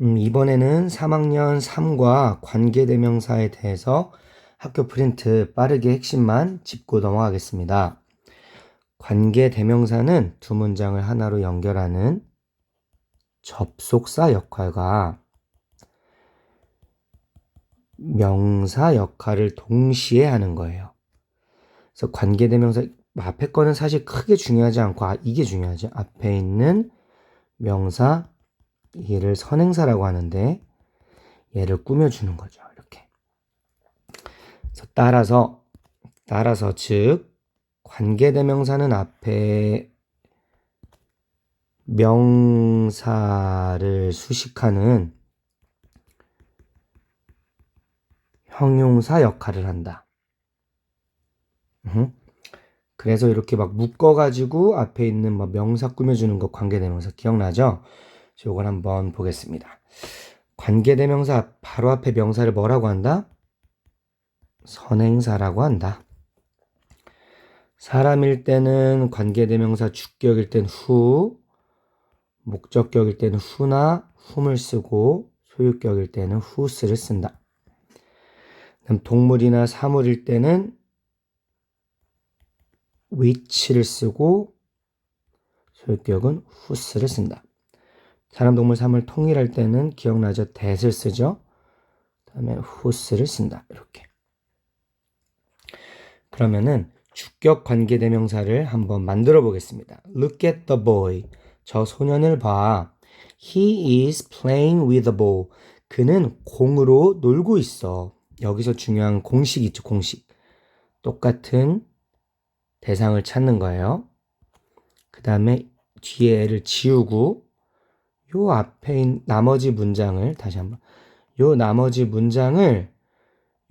음, 이번에는 3학년 3과 관계대명사에 대해서 학교 프린트 빠르게 핵심만 짚고 넘어가겠습니다. 관계대명사는 두 문장을 하나로 연결하는 접속사 역할과 명사 역할을 동시에 하는 거예요. 그래서 관계대명사 앞에 거는 사실 크게 중요하지 않고 아, 이게 중요하죠. 앞에 있는 명사 얘를 선행사라고 하는데 얘를 꾸며주는 거죠. 이렇게. 그래서 따라서 따라서 즉 관계대명사는 앞에 명사를 수식하는 형용사 역할을 한다. 으흠. 그래서 이렇게 막 묶어가지고 앞에 있는 뭐 명사 꾸며주는 거 관계대명사 기억나죠? 요걸 한번 보겠습니다. 관계대명사 바로 앞에 명사를 뭐라고 한다? 선행사라고 한다. 사람일 때는 관계대명사 주격일 땐 후, 목적격일 때는 후나 훔을 쓰고 소유격일 때는 후스를 쓴다. 그럼 동물이나 사물일 때는 which를 쓰고 소유격은 whose를 쓴다. 사람, 동물, 사물 통일할 때는 기억나죠? that을 쓰죠. 다음에 whose를 쓴다. 이렇게. 그러면은 주격 관계 대명사를 한번 만들어 보겠습니다. Look at the boy. 저 소년을 봐. He is playing with a ball. 그는 공으로 놀고 있어. 여기서 중요한 공식 있죠, 공식. 똑같은 대상을 찾는 거예요. 그 다음에 뒤에 애를 지우고 요 앞에 있는 나머지 문장을 다시 한번 요 나머지 문장을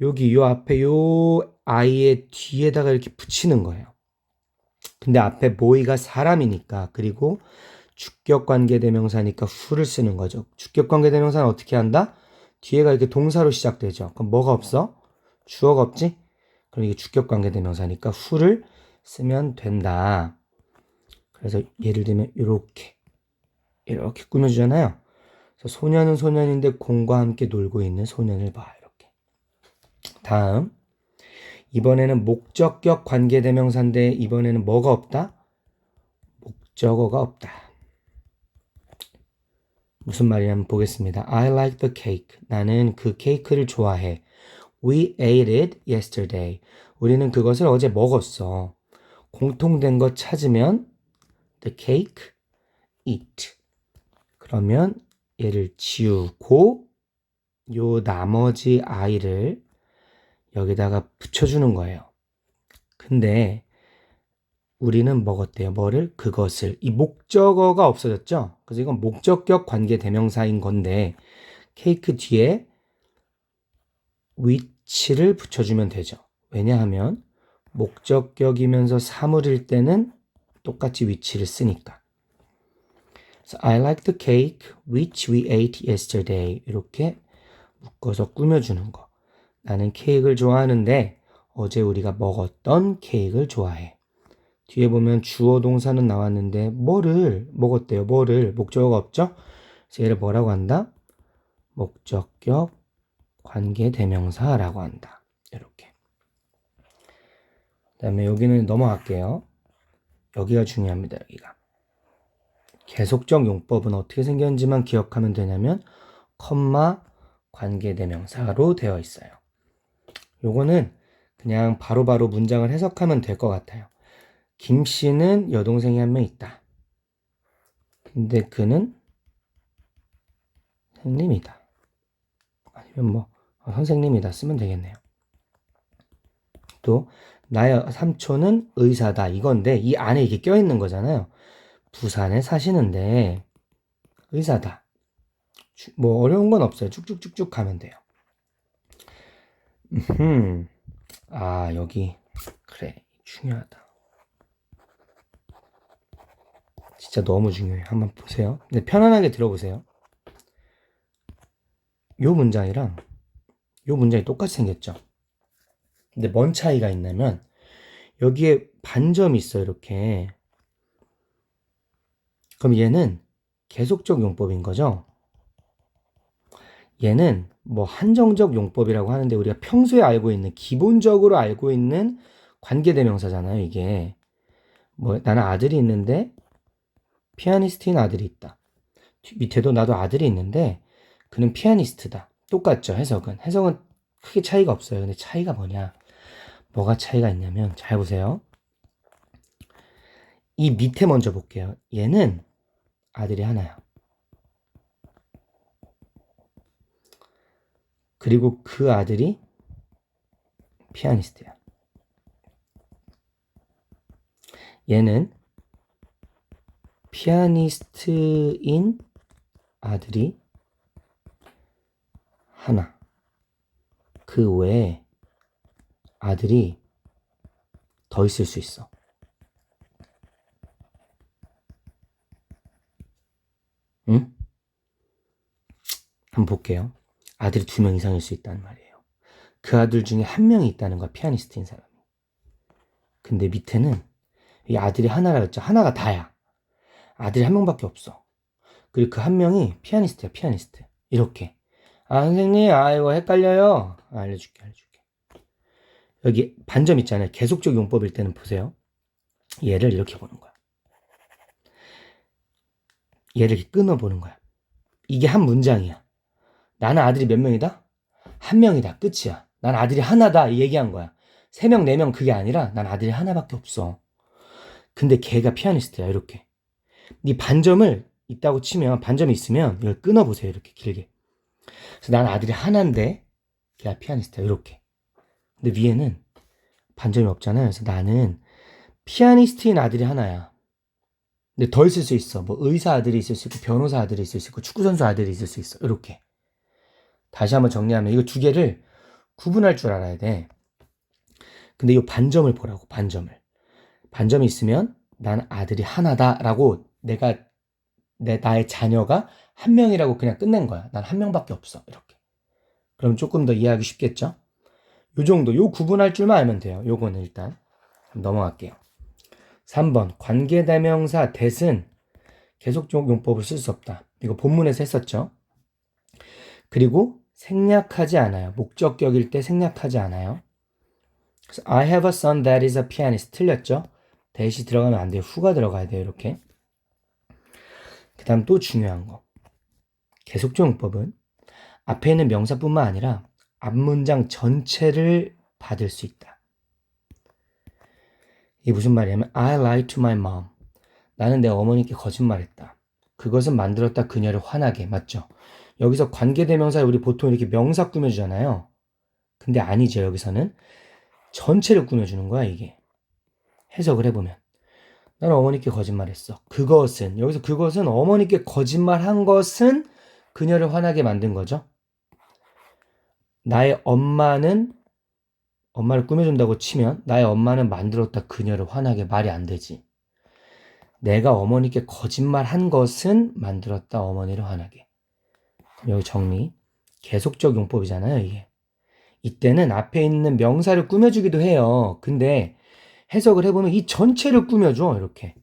여기 요 앞에 요 아이의 뒤에다가 이렇게 붙이는 거예요. 근데 앞에 보이가 사람이니까 그리고 주격 관계 대명사니까 후를 쓰는 거죠. 주격 관계 대명사는 어떻게 한다? 뒤에가 이렇게 동사로 시작되죠. 그럼 뭐가 없어? 주어가 없지? 그럼 이게 주격 관계 대명사니까 후를 쓰면 된다. 그래서 예를 들면 이렇게 이렇게 꾸며주잖아요. 그래서 소년은 소년인데 공과 함께 놀고 있는 소년을 봐 이렇게. 다음 이번에는 목적격 관계대명사인데 이번에는 뭐가 없다? 목적어가 없다. 무슨 말이냐면 보겠습니다. I like the cake. 나는 그 케이크를 좋아해. We ate it yesterday. 우리는 그것을 어제 먹었어. 공통된 것 찾으면 the cake, eat. 그러면 얘를 지우고 요 나머지 아이를 여기다가 붙여주는 거예요. 근데 우리는 먹었대요. 뭐를? 그것을. 이 목적어가 없어졌죠? 그래서 이건 목적격 관계 대명사인 건데 케이크 뒤에 위치를 붙여주면 되죠. 왜냐하면 목적격이면서 사물일 때는 똑같이 위치를 쓰니까. So I like the cake which we ate yesterday. 이렇게 묶어서 꾸며주는 거. 나는 케이크를 좋아하는데 어제 우리가 먹었던 케이크를 좋아해. 뒤에 보면 주어 동사는 나왔는데 뭐를 먹었대요. 뭐를 목적어가 없죠? 그래서 얘를 뭐라고 한다? 목적격 관계 대명사라고 한다. 이렇게. 그다음에 여기는 넘어갈게요. 여기가 중요합니다. 여기가. 계속적 용법은 어떻게 생겼는지만 기억하면 되냐면 컴마 관계대명사로 되어 있어요. 요거는 그냥 바로바로 바로 문장을 해석하면 될 것 같아요. 김 씨는 여동생이 한 명 있다. 근데 그는 선생님이다. 아니면 뭐 어, 선생님이다 쓰면 되겠네요. 또 나의 삼촌은 의사다 이건데 이 안에 이게 껴있는 거잖아요. 부산에 사시는데 의사다. 뭐 어려운 건 없어요. 쭉쭉쭉쭉 가면 돼요. 음, 아 여기 그래 중요하다. 진짜 너무 중요해요. 한번 보세요. 근데 편안하게 들어보세요. 요 문장이랑 요 문장이 똑같이 생겼죠. 근데 뭔 차이가 있냐면 여기에 반점이 있어 이렇게. 그럼 얘는 계속적 용법인 거죠. 얘는 뭐 한정적 용법이라고 하는데 우리가 평소에 알고 있는 기본적으로 알고 있는 관계대명사잖아요, 이게. 뭐 나는 아들이 있는데 피아니스트인 아들이 있다. 밑에도 나도 아들이 있는데 그는 피아니스트다. 똑같죠, 해석은. 해석은 크게 차이가 없어요. 근데 차이가 뭐냐? 뭐가 차이가 있냐면 잘 보세요. 이 밑에 먼저 볼게요. 얘는 아들이 하나야. 그리고 그 아들이 피아니스트야. 얘는 피아니스트인 아들이 하나. 그 외에 아들이 더 있을 수 있어. 응? 한번 볼게요. 아들이 두 명 이상일 수 있다는 말이에요. 그 아들 중에 한 명이 있다는 거야, 피아니스트인 사람이. 근데 밑에는 이 아들이 하나라 했죠. 하나가 다야. 아들이 한 명밖에 없어. 그리고 그 한 명이 피아니스트야, 피아니스트. 이렇게. 아, 선생님, 아, 이거 헷갈려요. 아, 알려줄게, 알려줄게. 여기 반점 있잖아요. 계속적 용법일 때는 보세요. 얘를 이렇게 보는 거야. 얘를 이렇게 끊어보는 거야. 이게 한 문장이야. 나는 아들이 몇 명이다? 한 명이다. 끝이야. 난 아들이 하나다. 이 얘기한 거야. 세 명, 네 명 그게 아니라 난 아들이 하나밖에 없어. 근데 걔가 피아니스트야. 이렇게. 네 반점을 있다고 치면 반점이 있으면 이걸 끊어보세요. 이렇게 길게. 그래서 난 아들이 하나인데 걔가 피아니스트야. 이렇게. 근데 위에는 반점이 없잖아요. 그래서 나는 피아니스트인 아들이 하나야. 근데 더 있을 수 있어. 뭐 의사 아들이 있을 수 있고 변호사 아들이 있을 수 있고 축구 선수 아들이 있을 수 있어. 이렇게. 다시 한번 정리하면 이거 두 개를 구분할 줄 알아야 돼. 근데 이 반점을 보라고. 반점을. 반점이 있으면 난 아들이 하나다라고 내가 내 나의 자녀가 한 명이라고 그냥 끝낸 거야. 난 한 명밖에 없어. 이렇게. 그럼 조금 더 이해하기 쉽겠죠? 요 정도, 요 구분할 줄만 알면 돼요. 요거는 일단 넘어갈게요. 3번 관계대명사 대은 계속적 용법을 쓸 수 없다. 이거 본문에서 했었죠. 그리고 생략하지 않아요. 목적격일 때 생략하지 않아요. 그래서 I have a son that is a pianist 틀렸죠? 대시 들어가면 안 돼요. 후가 들어가야 돼요. 이렇게. 그 다음 또 중요한 거. 계속적 용법은 앞에 있는 명사뿐만 아니라 앞문장 전체를 받을 수 있다. 이게 무슨 말이냐면 I lied to my mom. 나는 내 어머니께 거짓말했다. 그것은 만들었다 그녀를 화나게. 맞죠? 여기서 관계대명사를 우리 보통 이렇게 명사 꾸며주잖아요. 근데 아니죠. 여기서는 전체를 꾸며주는 거야 이게. 해석을 해보면. 나는 어머니께 거짓말했어. 그것은 여기서 그것은 어머니께 거짓말한 것은 그녀를 화나게 만든 거죠. 나의 엄마는 엄마를 꾸며준다고 치면 나의 엄마는 만들었다 그녀를 화나게 말이 안 되지. 내가 어머니께 거짓말 한 것은 만들었다 어머니를 화나게. 여기 정리. 계속적 용법이잖아요, 이게. 이때는 앞에 있는 명사를 꾸며주기도 해요. 근데 해석을 해보면 이 전체를 꾸며줘, 이렇게.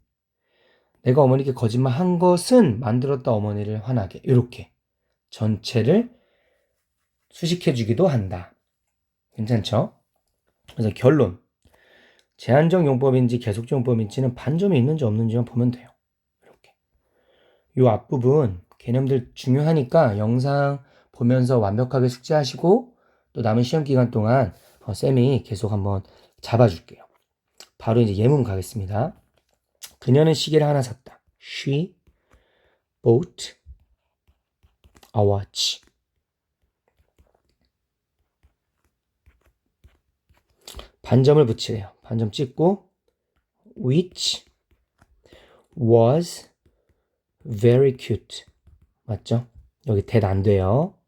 내가 어머니께 거짓말 한 것은 만들었다 어머니를 화나게. 이렇게. 전체를 수식해주기도 한다. 괜찮죠? 그래서 결론. 제한적 용법인지 계속적 용법인지는 반점이 있는지 없는지만 보면 돼요. 이렇게. 이 앞부분 개념들 중요하니까 영상 보면서 완벽하게 숙지하시고 또 남은 시험 기간 동안 어, 쌤이 계속 한번 잡아줄게요. 바로 이제 예문 가겠습니다. 그녀는 시계를 하나 샀다. She bought a watch. 반점을 붙이래요. 반점 찍고 which was very cute. 맞죠? 여기 대안 안 돼요.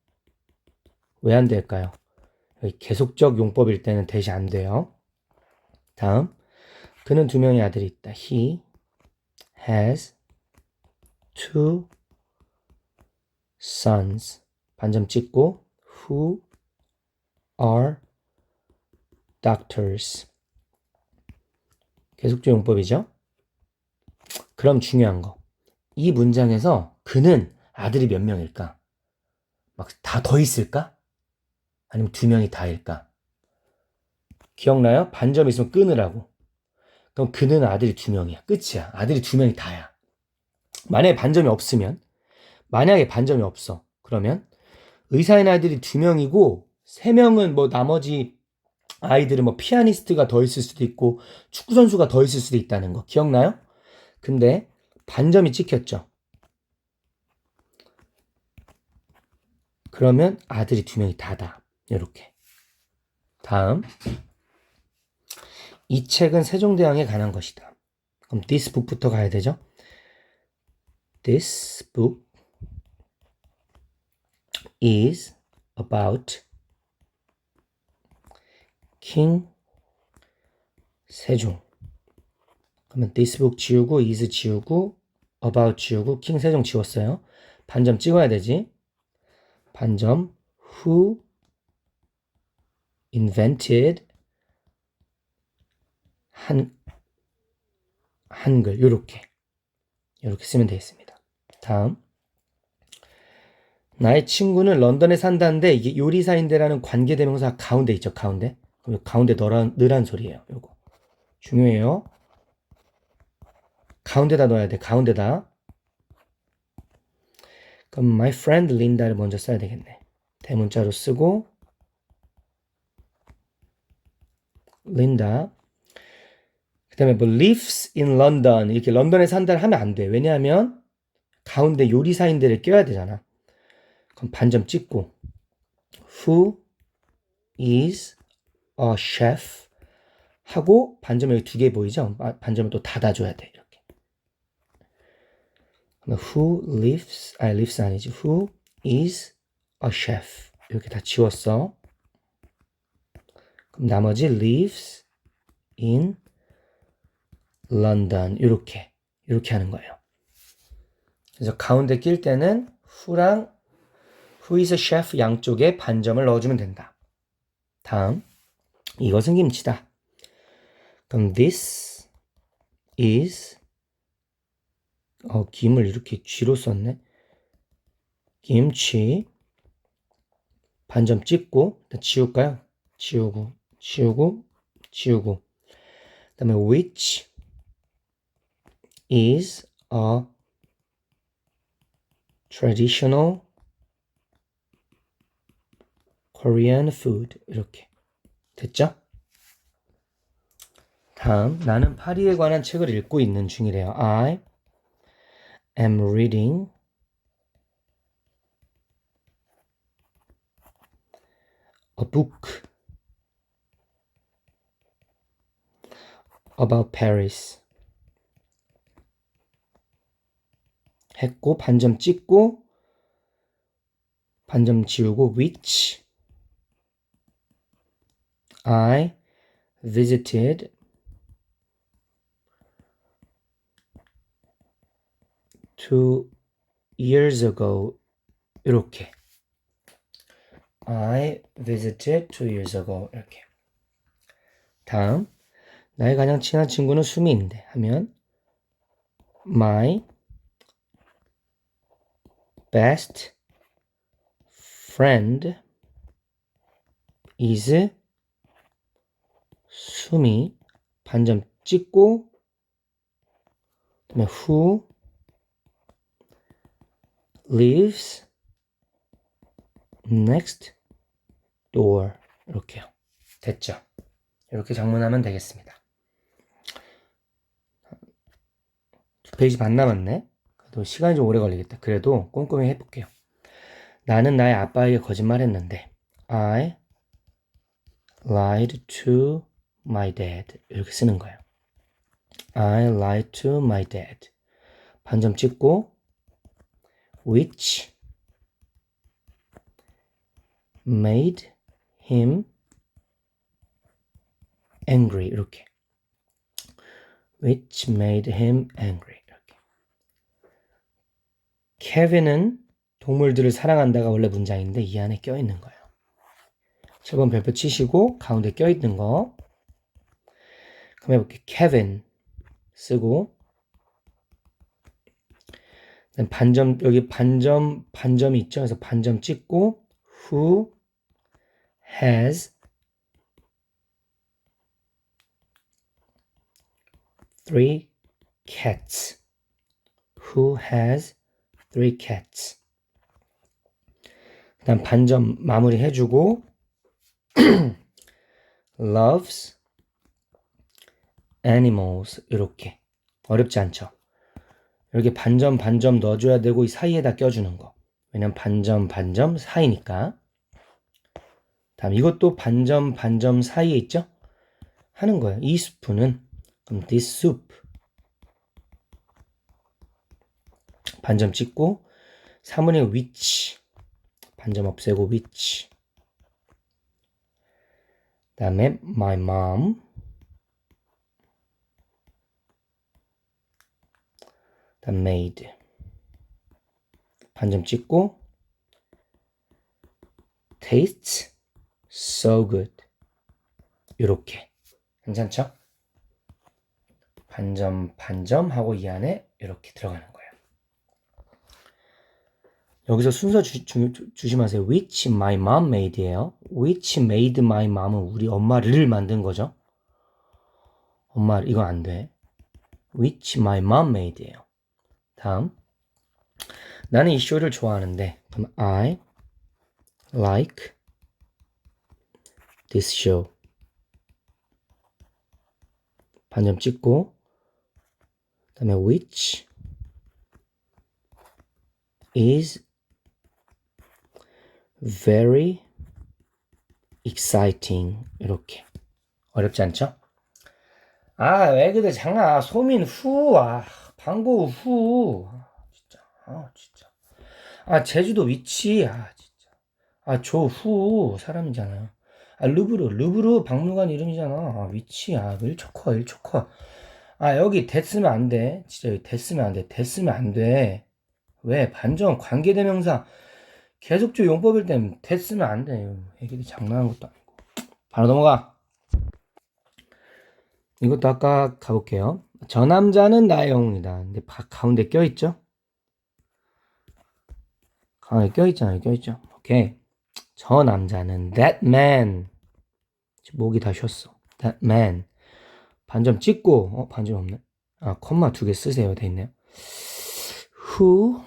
왜 안 될까요? 여기 계속적 용법일 때는 대시 안 돼요. 다음 그는 두 명의 아들이 있다. He has two sons. 반점 찍고 who are doctors. 계속적 용법이죠. 그럼 중요한 거. 이 문장에서 그는 아들이 몇 명일까? 막 다 더 있을까? 아니면 두 명이 다일까? 기억나요? 반점 있으면 끊으라고. 그럼 그는 아들이 두 명이야. 끝이야. 아들이 두 명이 다야. 만약에 반점이 없으면, 만약에 반점이 없어. 그러면 의사인 아이들이 두 명이고, 세 명은 뭐 나머지 아이들은 뭐 피아니스트가 더 있을 수도 있고, 축구 선수가 더 있을 수도 있다는 거. 기억나요? 근데 반점이 찍혔죠. 그러면 아들이 두 명이 다다. 이렇게. 다음. 이 책은 세종대왕에 관한 것이다. 그럼 this book부터 가야 되죠. This book is about King 세종. 그러면 this book 지우고 is 지우고 about 지우고 king 세종 지웠어요. 반점 찍어야 되지. 반점 who invented 한 한글 요렇게 요렇게 쓰면 되겠습니다. 다음 나의 친구는 런던에 산다는데 이게 요리사인데라는 관계대명사 가운데 있죠 가운데 그럼 가운데 넣으란, 넣으란 소리예요. 요거. 중요해요. 가운데다 넣어야 돼. 가운데다. 그럼 my friend Linda를 먼저 써야 되겠네. 대문자로 쓰고 Linda. 그 다음에 뭐 in London. 이렇게 런던에 산다를 하면 안 돼. 왜냐하면 가운데 요리사인들을 껴야 되잖아. 그럼 반점 찍고 who is a chef 하고 반점 여기 두개 보이죠? 아, 반점을 또 닫아줘야 돼. 이렇게. who lives 아 lives 아니지 who is a chef 이렇게 다 지웠어. 그럼 나머지 lives in London 이렇게 이렇게 하는 거예요. 그래서 가운데 낄 때는 who랑 who is a chef 양쪽에 반점을 넣어주면 된다. 다음 이것은 김치다. 그럼 this is 어 김을 이렇게 쥐로 썼네. 김치 반점 찍고 지울까요? 지우고 지우고 지우고 그다음에 which is a traditional Korean food. 이렇게. 됐죠? 다음, 나는 파리에 관한 책을 읽고 있는 중이래요. I am reading a book about Paris. 했고 반점 찍고 반점 지우고 which I visited two years ago 이렇게 I visited two years ago 이렇게 다음 나의 가장 친한 친구는 수미인데 하면 my best friend is 수미 반점 찍고 그다음에 who lives next door 이렇게요. 됐죠? 이렇게 장문하면 되겠습니다. 두 페이지 반 남았네. 그래도 시간이 좀 오래 걸리겠다. 그래도 꼼꼼히 해볼게요. 나는 나의 아빠에게 거짓말했는데 I lied to my dad 이렇게 쓰는 거예요. I lied to my dad. 반점 찍고 which made him angry. 이렇게. which made him angry. 이렇게. 케빈은 동물들을 사랑한다가 원래 문장인데 이 안에 껴있는 거예요. 7번 별표 치시고 가운데 껴있는 거 그럼 해볼게요. Kevin 쓰고 반점 여기 반점 반점이 있죠. 그래서 반점 찍고 who has three cats. Who has three cats? 일단 반점 마무리 해주고 loves animals 이렇게. 어렵지 않죠? 이렇게 반점 반점 넣어줘야 되고 이 사이에다 껴주는 거. 왜냐면 반점 반점 사이니까. 다음 이것도 반점 반점 사이에 있죠? 하는 거예요. 이 스프는 그럼 this soup. 반점 찍고 사문의 which. 반점 없애고 which. 다음에 my mom 다음 made 반점 찍고 tastes so good 이렇게 괜찮죠? 반점 반점 하고 이 안에 이렇게 들어가는 거예요. 여기서 순서 주, 주, 조심하세요. Which my mom made예요. Which made my mom은 우리 엄마를 만든 거죠. 엄마 이건 안 돼. Which my mom made예요. 다음. 나는 이 쇼를 좋아하는데 그럼 I like this show. 반점 찍고 그다음에 which is very exciting. 이렇게. 어렵지 않죠? 아 왜 그래? 장아 소민 후아 방고 후. 아, 진짜. 아 진짜. 아 제주도 위치. 아 진짜. 아 조 후. 사람이잖아요. 아 르브르. 르브르 박물관 이름이잖아. 아 위치. 아 일초커 일초커 아 여기 됐으면 안돼. 진짜 여기 됐으면 안돼. 됐으면 안돼 왜? 반전 관계대명사. 계속적 용법일 땐 됐으면 안돼. 애기들이 장난하는 것도 아니고. 바로 넘어가. 이것도 아까 가볼게요 저 남자는 나의 영웅이다. 근데 바, 가운데 껴있죠? 가운데 껴있잖아요. 껴있죠? 오케이. 저 남자는 that man. 목이 다 쉬었어. that man. 반점 찍고 어 반점 없네. 아 콤마 두 개 쓰세요. 돼 있네요. Who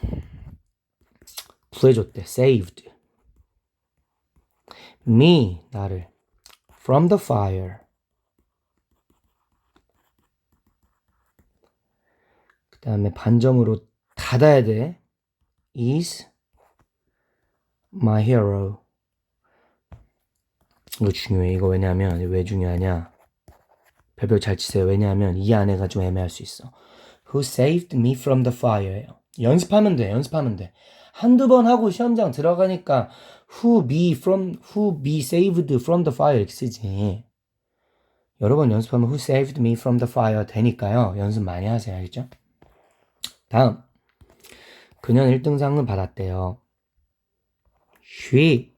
구해줬대 saved? Me 나를. From the fire 그 다음에 반점으로 닫아야 돼. Is my hero. 이거 중요해. 이거 왜냐면 왜 중요하냐? 별별 잘 치세요. 왜냐하면 이 안에가 좀 애매할 수 있어. Who saved me from the fire예요 연습하면 돼. 연습하면 돼. 한두 번 하고 시험장 들어가니까 who be from who be saved from the fire 이렇게 쓰지. 여러 번 연습하면 who saved me from the fire 되니까요. 연습 많이 하세요. 알겠죠? 다음. 그녀는 1등상을 받았대요. she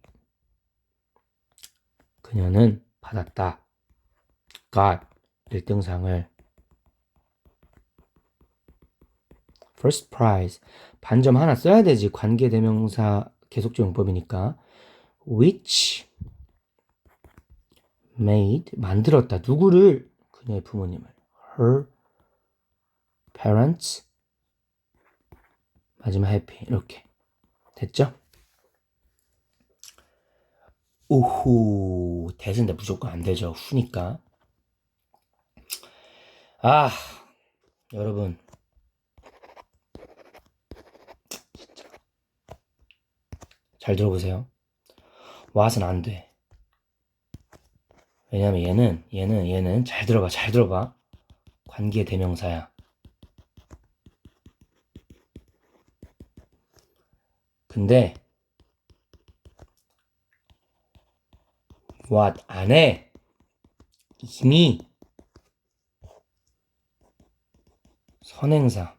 그녀는 받았다. got 1등상을. First prize. 반점 하나 써야 되지. 관계대명사 계속적 용법이니까. Which made 만들었다. 누구를? 그녀의 부모님을. Her parents 마지막 happy 이렇게. 됐죠? 오호. 대신데 무조건 안 되죠. 후니까. 아 여러분. 진짜. 잘 들어보세요. 와서는 안돼. 왜냐면 얘는 얘는 얘는 잘 들어봐 잘 들어봐. 관계 대명사야 근데 what 안에 이미 선행사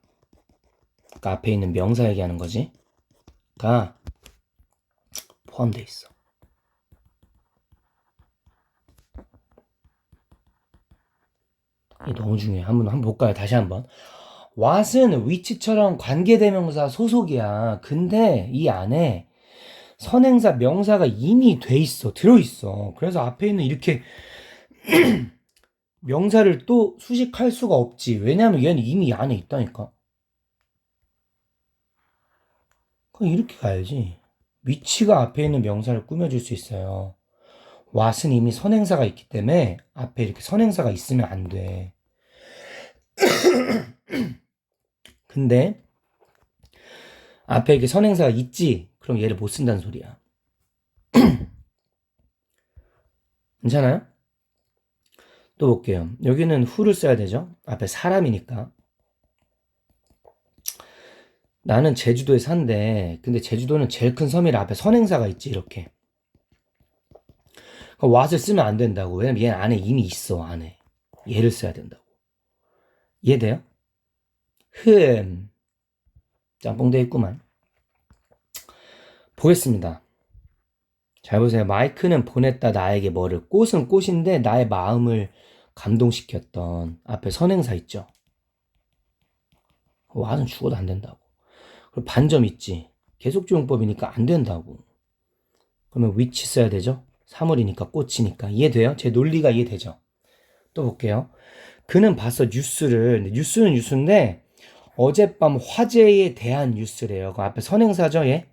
그 앞에 있는 명사 얘기하는 거지 가 포함돼 있어. 이 너무 중요해. 한번 한번 볼까요? 다시 한번 what은 which처럼 관계대명사 소속이야. 근데 이 안에 선행사, 명사가 이미 돼 있어. 들어 있어. 그래서 앞에 있는 이렇게 명사를 또 수식할 수가 없지. 왜냐면 얘는 이미 안에 있다니까. 그럼 이렇게 가야지. 위치가 앞에 있는 명사를 꾸며줄 수 있어요. what은 이미 선행사가 있기 때문에 앞에 이렇게 선행사가 있으면 안 돼. 근데 앞에 이렇게 선행사가 있지? 그럼 얘를 못 쓴다는 소리야. 괜찮아요? 또 볼게요. 여기는 who를 써야 되죠? 앞에 사람이니까. 나는 제주도에 산대. 근데 제주도는 제일 큰 섬이라 앞에 선행사가 있지, 이렇게. what을 쓰면 안 된다고. 왜냐면 얘 안에 이미 있어, 안에. 얘를 써야 된다고. 이해돼요? 흠. 짬뽕돼 있구만. 보겠습니다. 잘 보세요. 마이크는 보냈다 나에게 뭐를. 꽃은 꽃인데 나의 마음을 감동시켰던 앞에 선행사 있죠. 와는 죽어도 안 된다고. 그리고 반점 있지. 계속주용법이니까 안 된다고. 그러면 which 써야 되죠? 사물이니까 꽃이니까. 이해돼요? 제 논리가 이해되죠? 또 볼게요. 그는 봤어 뉴스를. 뉴스는 뉴스인데 어젯밤 화재에 대한 뉴스래요. 그 앞에 선행사죠, 얘?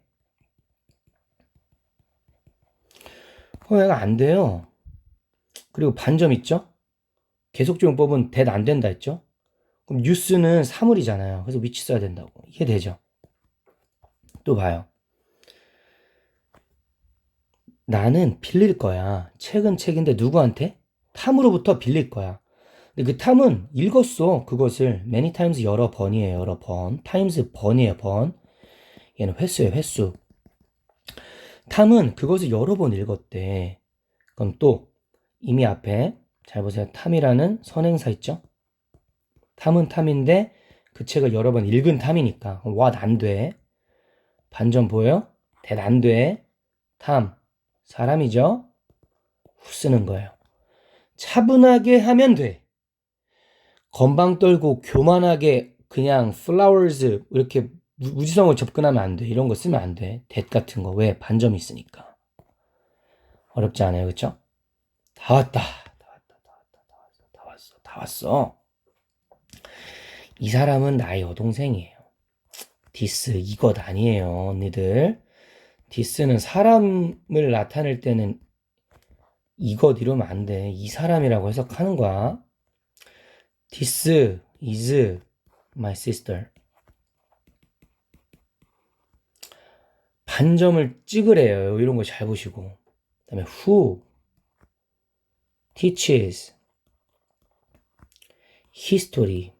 어, 얘가 안 돼요. 그리고 반점 있죠? 계속주용법은 대 안 된다 했죠? 그럼 뉴스는 사물이잖아요. 그래서 위치 써야 된다고. 이해 되죠? 또 봐요. 나는 빌릴 거야. 책은 책인데 누구한테? 탐으로부터 빌릴 거야. 그 탐은 읽었어. 그것을 many times 여러 번이에요. 여러 번. times 번이에요. 번. 얘는 횟수예요. 횟수. 탐은 그것을 여러 번 읽었대. 그럼 또 이미 앞에 잘 보세요. 탐이라는 선행사 있죠? 탐은 탐인데 그 책을 여러 번 읽은 탐이니까 what 안 돼. 반전 보여? that 안 돼. 탐 사람이죠? 후 쓰는 거예요. 차분하게 하면 돼. 건방 떨고 교만하게 그냥 flowers 이렇게 무- 무지성을 접근하면 안 돼. 이런 거 쓰면 안 돼. that 같은 거. 왜? 반점이 있으니까. 어렵지 않아요. 그쵸? 다 왔다. 다 왔다. 다 왔다. 다 왔어. 다 왔어. 다 왔어. 이 사람은 나의 여동생이에요. 디스 이것 아니에요. 언니들. 디스는 사람을 나타낼 때는 이것 이러면 안 돼. 이 사람이라고 해석하는 거야. This is my sister. 반점을 찍으래요. 이런 거 잘 보시고. 그 다음에 who teaches history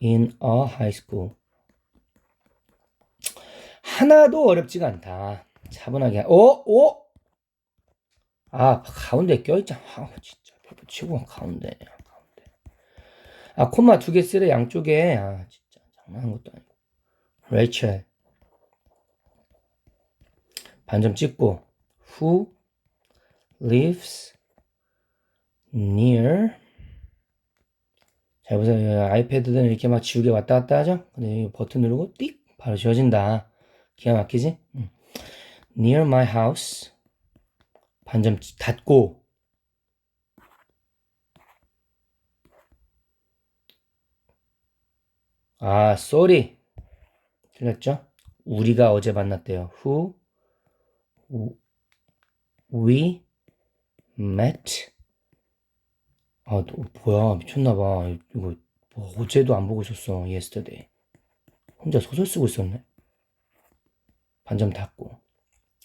in a high school. 하나도 어렵지가 않다. 차분하게. 오, 오! 아, 가운데 껴있잖아. 아, 진짜. 치고 가운데. 가운데. 아, 콤마 두 개 쓰래, 양쪽에. 아, 진짜. 장난한 것도 아니고. 레이첼. 반점 찍고. Who lives near. 잘 보세요. 아이패드는 이렇게 막 지우개 왔다 갔다 하죠? 근데 이 버튼 누르고 띡! 바로 지워진다. 기가 막히지? 응. Near my house. 반점 닫고. 아, sorry. 틀렸죠? 우리가 어제 만났대요. Who we met. 아, 너, 뭐야. 미쳤나봐. 이거, 뭐, 어제도 안 보고 있었어. yesterday. 혼자 소설 쓰고 있었네. 반점 닫고.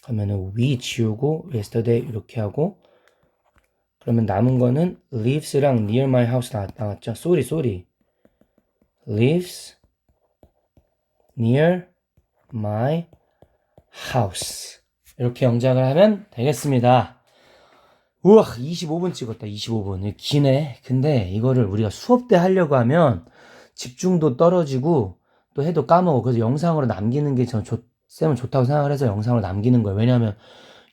그러면은 we 지우고 yesterday 이렇게 하고 그러면 남은 거는 lives랑 near my house 나, 나왔죠. sorry, sorry. Lives near my house. 이렇게 영작을 하면 되겠습니다. 우와, 25분 찍었다, 25분. 기네. 근데 이거를 우리가 수업 때 하려고 하면 집중도 떨어지고 또 해도 까먹어. 그래서 영상으로 남기는 게전 좋, 쌤은 좋다고 생각을 해서 영상으로 남기는 거예요. 왜냐하면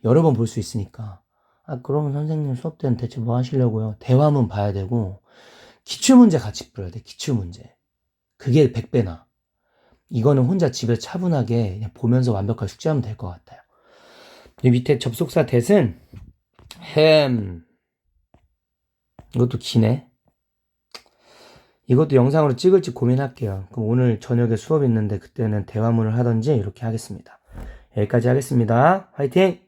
여러 번 볼 수 있으니까. 아, 그러면 선생님 수업 때는 대체 뭐 하시려고요? 대화문 봐야 되고, 기출문제 같이 풀어야 돼, 기출문제. 그게 100배 나. 이거는 혼자 집에 차분하게 보면서 완벽하게 숙제하면 될 것 같아요. 이 밑에 접속사 대은 햄. 이것도 기네. 이것도 영상으로 찍을지 고민할게요. 그럼 오늘 저녁에 수업 있는데 그때는 대화문을 하던지 이렇게 하겠습니다. 여기까지 하겠습니다. 화이팅!